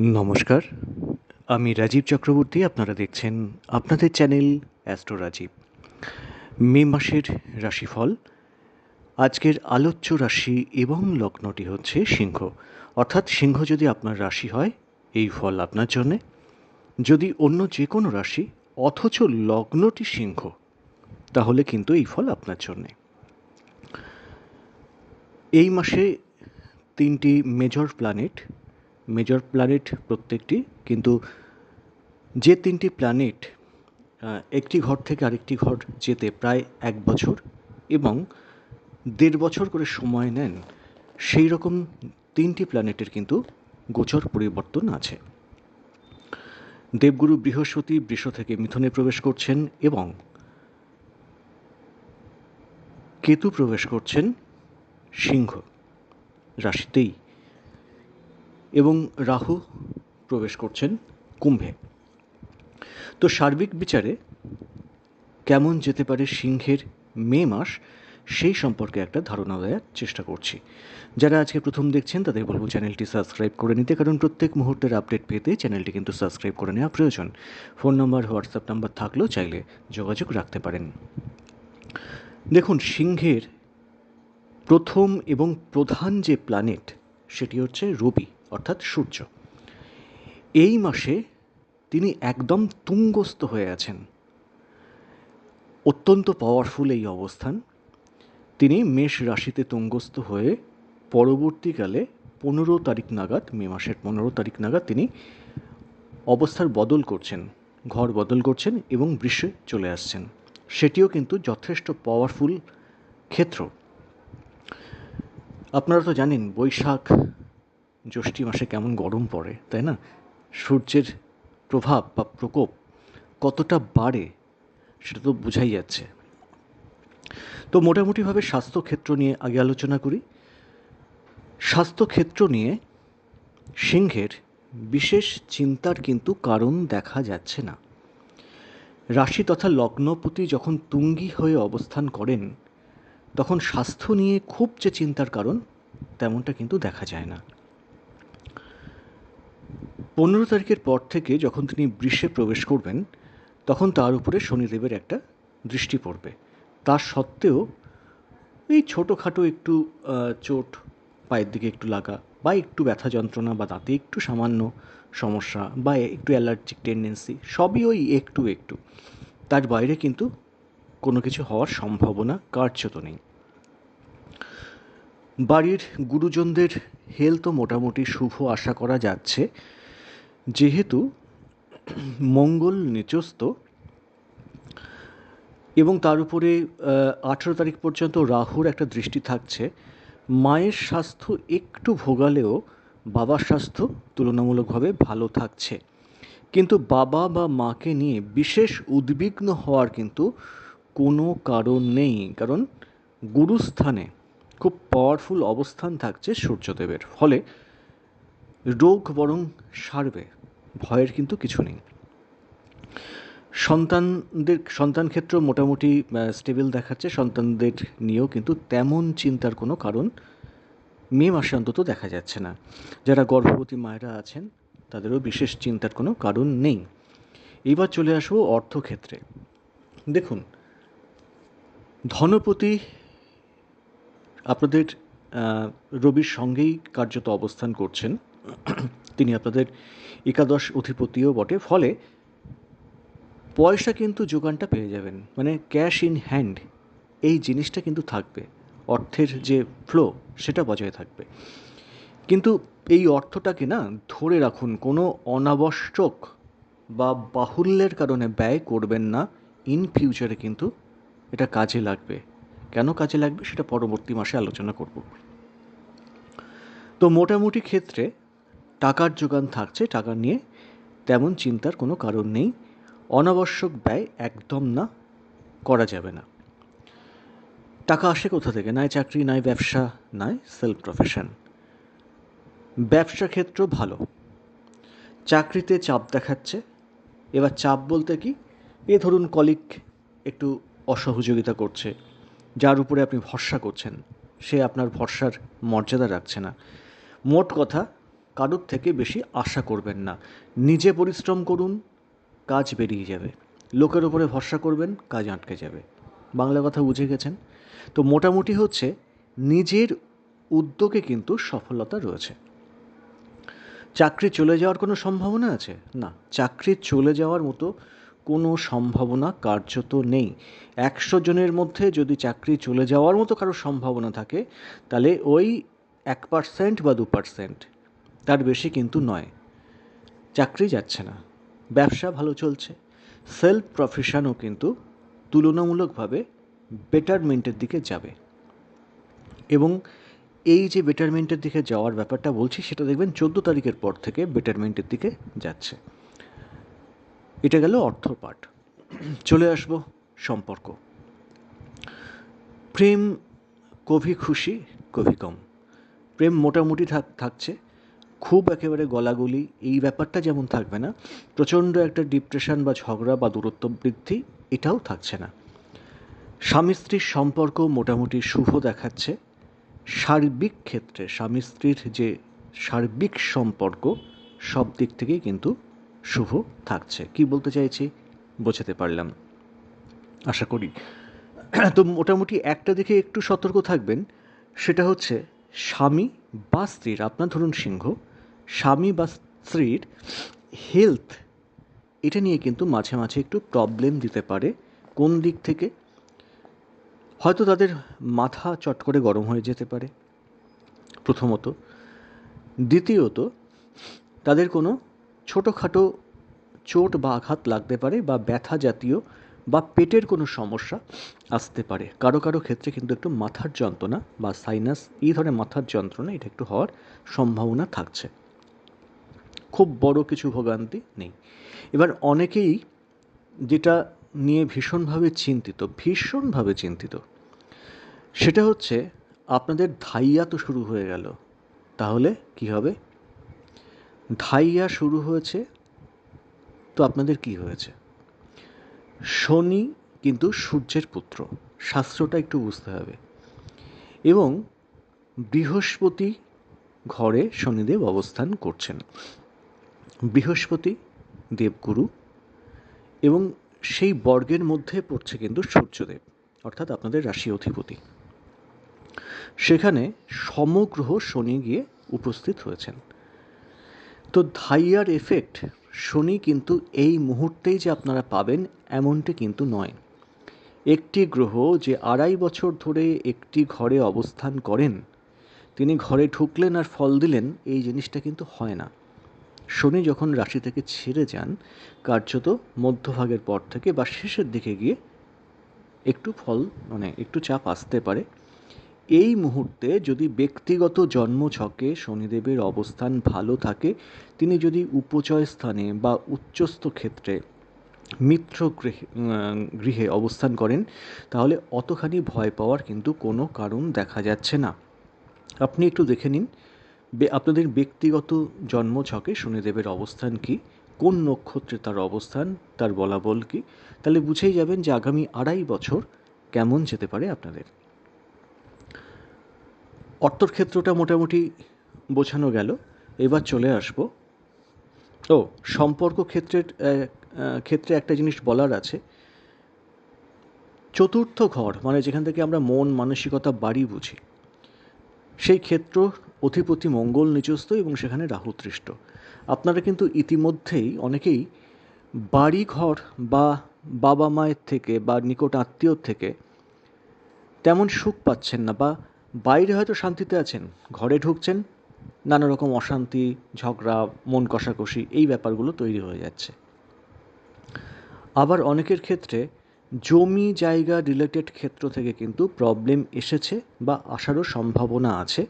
নমস্কার। আমি রাজীব চক্রবর্তী, আপনারা দেখছেন আপনাদের চ্যানেল অ্যাস্ট্রো রাজীব। মে মাসের রাশিফল, আজকের আলোচ্য রাশি এবং লগ্নটি হচ্ছে সিংহ। অর্থাৎ সিংহ যদি আপনার রাশি হয়, এই ফল আপনার জন্যে। যদি অন্য যে কোনো রাশি, অথচ লগ্নটি সিংহ, তাহলে কিন্তু এই ফল আপনার জন্যে। এই মাসে তিনটি মেজর প্ল্যানেট মেজর প্ল্যানেট প্রত্যেকটি, কিন্তু যে তিনটি প্ল্যানেট একটি ঘর থেকে আরেকটি ঘর যেতে প্রায় এক বছর এবং দেড় বছর করে সময় নেন, সেই রকম তিনটি প্ল্যানেটের কিন্তু গোচর পরিবর্তন আছে। দেবগুরু বৃহস্পতি বৃষ থেকে মিথুনে প্রবেশ করছেন এবং কেতু প্রবেশ করছেন সিংহ রাশিতেই। এবং রাহু প্রবেশ করছেন কুম্ভে। তো সার্বিক বিচারে কেমন যেতে পারে সিংহের মে মাস, সেই সম্পর্কে একটা ধারণা দেওয়ার চেষ্টা করছি। যারা আজকে প্রথম দেখছেন, তাদের বলব চ্যানেলটি সাবস্ক্রাইব করে নিতে, কারণ প্রত্যেক মুহূর্তের আপডেট পেতে চ্যানেলটি কিন্তু সাবস্ক্রাইব করে নেওয়া প্রয়োজন। ফোন নম্বর, হোয়াটসঅ্যাপ নাম্বার থাকলেও চাইলে যোগাযোগ রাখতে পারেন। দেখুন, সিংহের প্রথম এবং প্রধান যে প্ল্যানেট সেটি হচ্ছে রবি। অর্থাৎ সূর্য। এই মাসে তিনি একদম তুঙ্গস্থ হয়ে আছেন। অত্যন্ত পাওয়ারফুল এই অবস্থান। তিনি মেষ রাশিতে তুঙ্গস্থ হয়ে পরবর্তীকালে পনেরো তারিখ নাগাদ, মে মাসের পনেরো তারিখ নাগাদ তিনি অবস্থার বদল করছেন, ঘর বদল করছেন এবং বৃষে চলে আসছেন। সেটিও কিন্তু যথেষ্ট পাওয়ারফুল ক্ষেত্র। আপনারা তো জানেন বৈশাখ জ্যৈষ্ঠী মাসে কেমন গরম পড়ে, তাই না? সূর্যের প্রভাব বা প্রকোপ কতটা বাড়ে, সেটা তো বোঝাই যাচ্ছে। তো মোটামুটিভাবে স্বাস্থ্যক্ষেত্র নিয়ে আগে আলোচনা করি। স্বাস্থ্যক্ষেত্র নিয়ে সিংহের বিশেষ চিন্তার কিন্তু কারণ দেখা যাচ্ছে না। রাশি তথা লগ্নপতি যখন তুঙ্গি হয়ে অবস্থান করেন, তখন স্বাস্থ্য নিয়ে খুব যে চিন্তার কারণ, তেমনটা কিন্তু দেখা যায় না। পনেরো তারিখের পর থেকে যখন তিনি বৃষে প্রবেশ করবেন, তখন তার উপরে শনিদেবের একটা দৃষ্টি পড়বে। তার সত্ত্বেও এই ছোটোখাটো একটু চোট, পায়ের দিকে একটু লাগা, বা একটু ব্যথা যন্ত্রণা, বা দাঁতে একটু সামান্য সমস্যা, বা একটু অ্যালার্জিক টেন্ডেন্সি, সবই ওই একটু একটু। তার বাইরে কিন্তু কোনো কিছু হওয়ার সম্ভাবনা কার্যত নেই। বাড়ির গুরুজনদের হেলথও মোটামুটি শুভ আশা করা যাচ্ছে। যেহেতু মঙ্গল নিচস্ত এবং তার উপরে আঠেরো তারিখ পর্যন্ত রাহুর একটা দৃষ্টি থাকছে, মায়ের স্বাস্থ্য একটু ভোগালেও বাবার স্বাস্থ্য তুলনামূলকভাবে ভালো থাকছে। কিন্তু বাবা বা মাকে নিয়ে বিশেষ উদ্বিগ্ন হওয়ার কিন্তু কোনো কারণ নেই, কারণ গুরুস্থানে খুব পাওয়ারফুল অবস্থান থাকছে সূর্যদেবের। ফলে রোগ বরং সারবে। ভয়ের কিন্তু কিছু নেই। সন্তানদের, সন্তান ক্ষেত্র মোটামুটি স্টেবল দেখাচ্ছে। সন্তানদের নিয়েও কিন্তু তেমন চিন্তার কোনো কারণ মে মাসে অন্তত দেখা যাচ্ছে না। যারা গর্ভবতী মায়েরা আছেন, তাদেরও বিশেষ চিন্তার কোনো কারণ নেই। এবার চলে আসব অর্থক্ষেত্রে। দেখুন, ধনপতি আপনাদের রবির সঙ্গেই কার্যত অবস্থান করছেন। তিনি আপনাদের একাদশ অধিপতিও বটে। ফলে পয়সা কিন্তু যোগানটা পেয়ে যাবেন। মানে ক্যাশ ইন হ্যান্ড এই জিনিসটা কিন্তু থাকবে। অর্থের যে ফ্লো, সেটা বজায় থাকবে। কিন্তু এই অর্থটাকে না ধরে রাখুন, কোনো অনাবশ্যক বা বাহুল্যের কারণে ব্যয় করবেন না। ইন ফিউচারে কিন্তু এটা কাজে লাগবে। কেন কাজে লাগবে সেটা পরবর্তী মাসে আলোচনা করব। তো মোটামুটি ক্ষেত্রে টাকার যোগান থাকছে, টাকা নিয়ে তেমন চিন্তার কোনো কারণ নেই। অনাবশ্যক ব্যয় একদম না, করা যাবে না। টাকা আসে কোথা থেকে? নয় চাকরি নয় ব্যবসা নয় সেলফ প্রফেশন ব্যবসা ক্ষেত্র ভালো। চাকরিতে চাপ দেখাচ্ছে। এবার চাপ বলতে কি? এ ধরুন কলিক একটু অসহযোগিতা করছে, যার উপরে আপনি ভরসা করছেন। সে আপনার ভরসার মর্যাদা রাখছে না। মোট কথা কারোর থেকে বেশি আশা করবেন না। নিজে পরিশ্রম করুন, কাজ বেরিয়ে যাবে। লোকের ওপরে ভরসা করবেন, কাজ আটকে যাবে। বাংলা কথা বুঝে গেছেন? তো মোটামুটি হচ্ছে নিজের উদ্যোগে কিন্তু সফলতা রয়েছে। চাকরি চলে যাওয়ার কোনো সম্ভাবনা আছে? না, চাকরি চলে যাওয়ার মতো কোনো সম্ভাবনা কার্যত নেই। একশো জনের মধ্যে যদি চাকরি চলে যাওয়ার মতো কারও সম্ভাবনা থাকে, তাহলে ওই এক পার্সেন্ট বা দু পার্সেন্ট তার বেশি কিন্তু নয়। চাকরি যাচ্ছে না। ব্যবসা ভালো চলছে। সেলফ প্রফেশনও কিন্তু তুলনামূলকভাবে বেটারমেন্টের দিকে যাবে। এবং এই যে বেটারমেন্টের দিকে যাওয়ার ব্যাপারটা বলছি, সেটা দেখবেন চোদ্দ তারিখের পর থেকে বেটারমেন্টের দিকে যাচ্ছে। এটা গেল অর্থ পাঠ চলে আসব সম্পর্ক। প্রেম কভি খুশি, কভি কম। প্রেম মোটামুটি থাক, থাকছে। খুব একেবারে গলাগলি, এই ব্যাপারটা যেমন থাকবে না, প্রচণ্ড একটা ডিপ্রেশন বা ঝগড়া বা দূরত্ব বৃদ্ধি, এটাও থাকছে না। স্বামী স্ত্রীর সম্পর্ক মোটামুটি শুভ দেখাচ্ছে। সার্বিক ক্ষেত্রে স্বামী স্ত্রীর যে সার্বিক সম্পর্ক, সব দিক থেকেই কিন্তু শুভ থাকছে। কি বলতে চাইছি? বোঝাতে পারলাম। আশা করি। তো মোটামুটি একটা দিকে একটু সতর্ক থাকবেন, সেটা হচ্ছে স্বামী বা স্ত্রীর, আপনার ধরুন সিংহ, স্বামী বা স্ত্রীর হেলথ এটা নিয়ে কিন্তু মাঝে মাঝে একটু প্রবলেম দিতে পারে। কোন দিক থেকে? হয়তো তাদের মাথা চট করে গরম হয়ে যেতে পারে। প্রথমত। দ্বিতীয়ত, তাদের কোনো ছোটোখাটো চোট বা আঘাত লাগতে পারে বা ব্যথা জাতীয় বা পেটের কোনো সমস্যা আসতে পারে। কারও কারও ক্ষেত্রে কিন্তু একটু মাথার যন্ত্রণা বা সাইনাস এই ধরনের মাথার যন্ত্রণা, এটা একটু হওয়ার সম্ভাবনা থাকছে। খুব বড় কিছু ভোগান্তি নেই। এবার অনেকেই যেটা নিয়ে ভীষণভাবে চিন্তিত ভীষণভাবে চিন্তিত, সেটা হচ্ছে আপনাদের ধাইয়া তো শুরু হয়ে গেল। তাহলে কি হবে? ধাইয়া শুরু হয়েছে, তো আপনাদের কি হয়েছে? শনি কিন্তু সূর্যের পুত্র। শাস্ত্রটা একটু বুঝতে হবে। এবং বৃহস্পতি ঘরে শনিদেব অবস্থান করছেন। বৃহস্পতি দেবগুরু এবং সেই বর্গের মধ্যে পড়ছে কিন্তু সূর্যদেব, অর্থাৎ আপনাদের রাশি অধিপতি। সেখানে সমগ্রহ শনি গিয়ে উপস্থিত হয়েছেন। তো ধাইয়ার এফেক্ট শনি কিন্তু এই মুহূর্তেই যে আপনারা পাবেন এমনটি কিন্তু নয়। একটি গ্রহ যে আড়াই বছর ধরে একটি ঘরে অবস্থান করেন, তিনি ঘরে ঢুকলেন আর ফল দিলেন, এই জিনিসটা কিন্তু হয় না। শনি যখন রাশি থেকে ছেড়ে যান, কার্যত মধ্যভাগের পর থেকে বা শেষের দিকে গিয়ে একটু ফল মানে একটু চাপ আসতে পারে। এই মুহূর্তে যদি ব্যক্তিগত জন্মছকে শনিদেবের অবস্থান ভালো থাকে, তিনি যদি উপচয় স্থানে বা উচ্চস্থ ক্ষেত্রে মিত্র গৃহে গৃহে অবস্থান করেন, তাহলে অতখানি ভয় পাওয়ার কিন্তু কোনো কারণ দেখা যাচ্ছে না। আপনি একটু দেখে নিন আপনাদের ব্যক্তিগত জন্মছকে শনিদেবের অবস্থান কি? কোন নক্ষত্রে তার অবস্থান? তার বলাবল কি? তাহলে বুঝেই যাবেন যে আগামী আড়াই বছর কেমন যেতে পারে আপনাদের। অর্থর ক্ষেত্রটা মোটামুটি বোঝানো গেল। এবার চলে আসব। ও, সম্পর্ক ক্ষেত্রের ক্ষেত্রে একটা জিনিস বলার আছে। চতুর্থ ঘর মানে যেখান থেকে আমরা মন, মানসিকতা, বাড়ি বুঝি, সেই ক্ষেত্র অধিপতি মঙ্গল নিচস্থ এবং সেখানে রাহুতৃষ্ট আপনারা কিন্তু ইতিমধ্যেই অনেকেই বাড়ি ঘর বা বাবা মায়ের থেকে বা নিকট আত্মীয়র থেকে তেমন সুখ পাচ্ছেন না বা বাইরে হয়তো শান্তিতে আছেন, ঘরে ঢুকছেন, নানা রকম অশান্তি, ঝগড়া, মন কষাকষি, এই ব্যাপারগুলো তৈরি হয়ে যাচ্ছে। আবার অনেকের ক্ষেত্রে জমি জায়গা রিলেটেড ক্ষেত্র থেকে কিন্তু প্রবলেম এসেছে বা আসারও সম্ভাবনা আছে।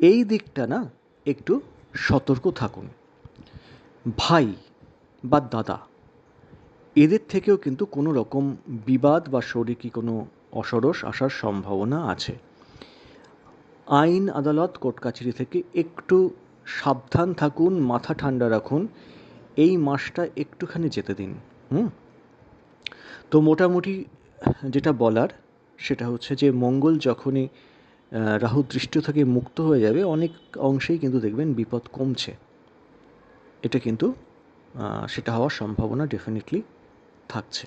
এই দিকটা না একটু সতর্ক থাকুন। ভাই বা দাদা, এদের থেকেও কিন্তু কোনো রকম বিবাদ বা শরিকি কোনো অসরস আসার সম্ভাবনা আছে। আইন, আদালত কোর্ট কাছারি থেকে একটু সাবধান থাকুন, মাথা ঠান্ডা রাখুন, এই মাসটা একটুখানি যেতে দিন, হুম? তো মোটামুটি যেটা বলার সেটা হচ্ছে যে মঙ্গল যখনই রাহু দৃষ্টি থেকে মুক্ত হয়ে যাবে, অনেক অংশেই কিন্তু দেখবেন বিপদ কমছে। এটা কিন্তু সেটা হওয়ার সম্ভাবনা ডেফিনেটলি থাকছে।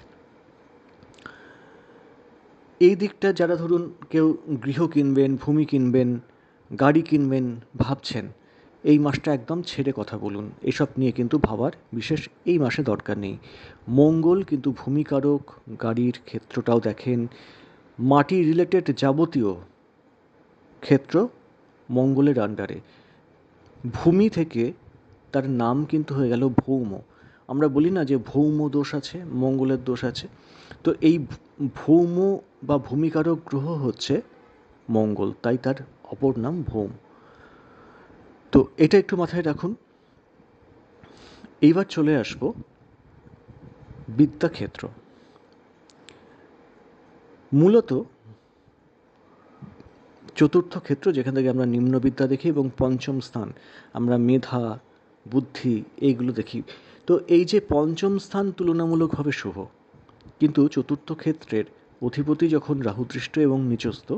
এই দিকটা যারা ধরুন কেউ গৃহ কিনবেন, ভূমি কিনবেন, গাড়ি কিনবেন ভাবছেন এই মাসটা একদম ছেড়ে কথা বলুন। এসব নিয়ে কিন্তু ভাবার বিশেষ এই মাসে দরকার নেই। মঙ্গল কিন্তু ভূমিকারক, গাড়ির ক্ষেত্রটাও দেখেন। মাটি রিলেটেড যাবতীয় ক্ষেত্র মঙ্গলের আন্ডারে ভূমি থেকে তার নাম কিন্তু হয়ে গেল ভৌম। আমরা বলি না যে ভৌম দোষ আছে, মঙ্গলের দোষ আছে। তো এই ভৌম বা ভূমিকারক গ্রহ হচ্ছে মঙ্গল, তাই তার অপর নাম ভৌম। তো এটা একটু মাথায় রাখুন। এইবার চলে আসব বিদ্যাক্ষেত্র। মূলত চতুর্থ ক্ষেত্র যেখান থেকে আমরা নিম্ন বিদ্যা দেখি এবং পঞ্চম স্থান, আমরা মেধা, বুদ্ধি এইগুলো দেখি। তো এই যে পঞ্চম স্থান তুলনামূলকভাবে শুভ, কিন্তু চতুর্থ ক্ষেত্রের অধিপতি যখন রাহুদৃষ্ট এবং নিচস্থ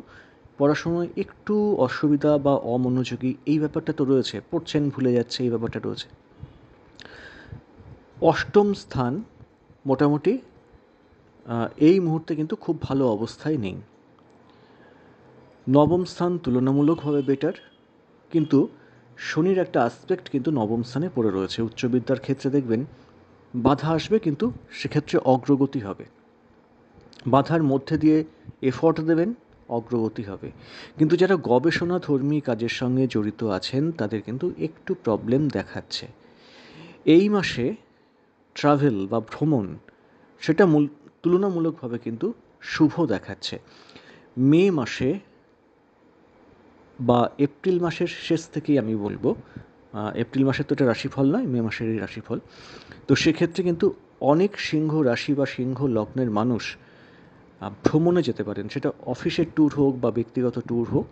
পড়াশোনায় একটু অসুবিধা বা অমনোযোগী এই ব্যাপারটা তো রয়েছে, পড়ছেন, ভুলে যাচ্ছে, এই ব্যাপারটা রয়েছে। অষ্টম স্থান মোটামুটি এই মুহূর্তে কিন্তু খুব ভালো অবস্থায় নেই। নবম স্থান তুলনামূলকভাবে বেটার কিন্তু শনির একটা আসপেক্ট কিন্তু নবম স্থানে পড়ে রয়েছে। উচ্চবিদ্যার ক্ষেত্রে দেখবেন, বাধা আসবে কিন্তু সেক্ষেত্রে অগ্রগতি হবে। বাধার মধ্যে দিয়ে এফর্ট দেবেন অগ্রগতি হবে। কিন্তু যারা গবেষণা ধর্মী কাজের সঙ্গে জড়িত আছেন, তাদের কিন্তু একটু প্রবলেম দেখাচ্ছে। এই মাসে ট্রাভেল বা ভ্রমণ, সেটা মূল, তুলনামূলকভাবে কিন্তু শুভ দেখাচ্ছে। মে মাসে বা এপ্রিল মাসের শেষ থেকেই আমি বলব এপ্রিল মাসের তো এটা রাশিফল নয়, মে মাসেরই রাশিফল। তো সেক্ষেত্রে কিন্তু অনেক সিংহ রাশি বা সিংহ লগ্নের মানুষ ভ্রমণে যেতে পারেন। সেটা অফিসের ট্যুর হোক বা ব্যক্তিগত ট্যুর হোক,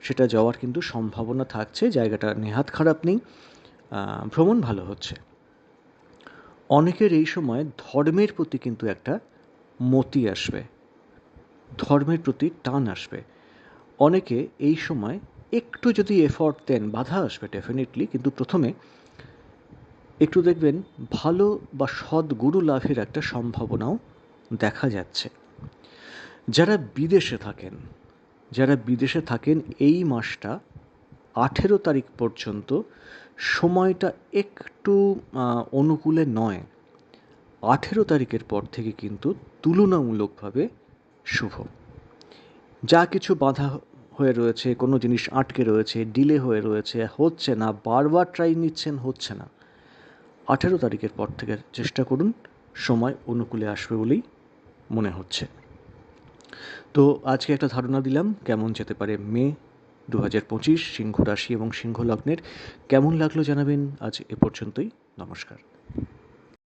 সেটা যাওয়ার কিন্তু সম্ভাবনা থাকছে। জায়গাটা নেহাত খারাপ নেই। ভ্রমণ ভালো হচ্ছে। অনেকের এই সময় ধর্মের প্রতি কিন্তু একটা মতি আসবে। ধর্মের প্রতি টান আসবে। অনেকে এই সময় একটু যদি এফর্ট দেন, বাধা আসবে ডেফিনেটলি কিন্তু প্রথমে একটু দেখবেন ভালো বা সদ্গুরু লাভের একটা সম্ভাবনাও দেখা যাচ্ছে। যারা বিদেশে থাকেন, যারা বিদেশে থাকেন, এই মাসটা আঠেরো তারিখ পর্যন্ত সময়টা একটু অনুকূলে নয়। আঠেরো তারিখের পর থেকে কিন্তু তুলনামূলকভাবে শুভ। যা কিছু বাধা হয়ে রয়েছে, কোনো জিনিস আটকে রয়েছে, ডিলে হয়ে রয়েছে, হচ্ছে না, বারবার ট্রাই নিচ্ছেন, হচ্ছে না। আঠেরো তারিখের পর থেকে চেষ্টা করুন, সময় অনুকূলে আসবে বলেই মনে হচ্ছে। তো আজকে একটা ধারণা দিলাম, কেমন যেতে পারে মে দু হাজার পঁচিশ, সিংহ রাশি এবং সিংহ লগ্নের। কেমন লাগল জানাবেন? আজ এ পর্যন্তই। নমস্কার।